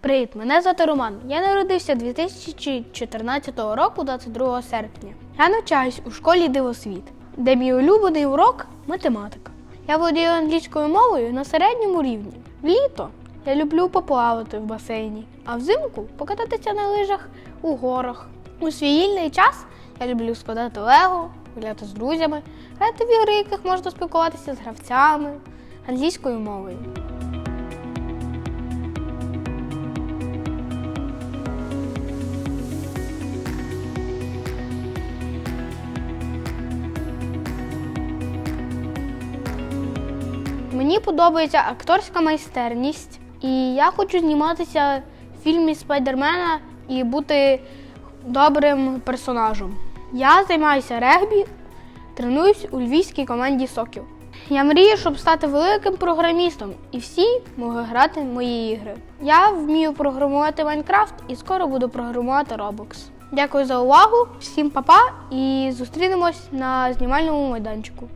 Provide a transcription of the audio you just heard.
Привіт, мене звати Роман. Я народився 2014 року, 22 серпня. Я навчаюсь у школі Дивосвіт, де мій улюблений урок математика. Я володію англійською мовою на середньому рівні. Вліто я люблю поплавати в басейні, а взимку покататися на лижах у горах. У свій вільний час я люблю складати лего, гуляти з друзями, грати в ігри, яких можна спілкуватися з гравцями англійською мовою. Мені подобається акторська майстерність, і я хочу зніматися в фільмі Спайдермена і бути добрим персонажем. Я займаюся регбі, тренуюсь у львівській команді Сокіл. Я мрію, щоб стати великим програмістом, і всі могли грати в мої ігри. Я вмію програмувати Майнкрафт і скоро буду програмувати Roblox. Дякую за увагу, всім па-па і зустрінемось на знімальному майданчику.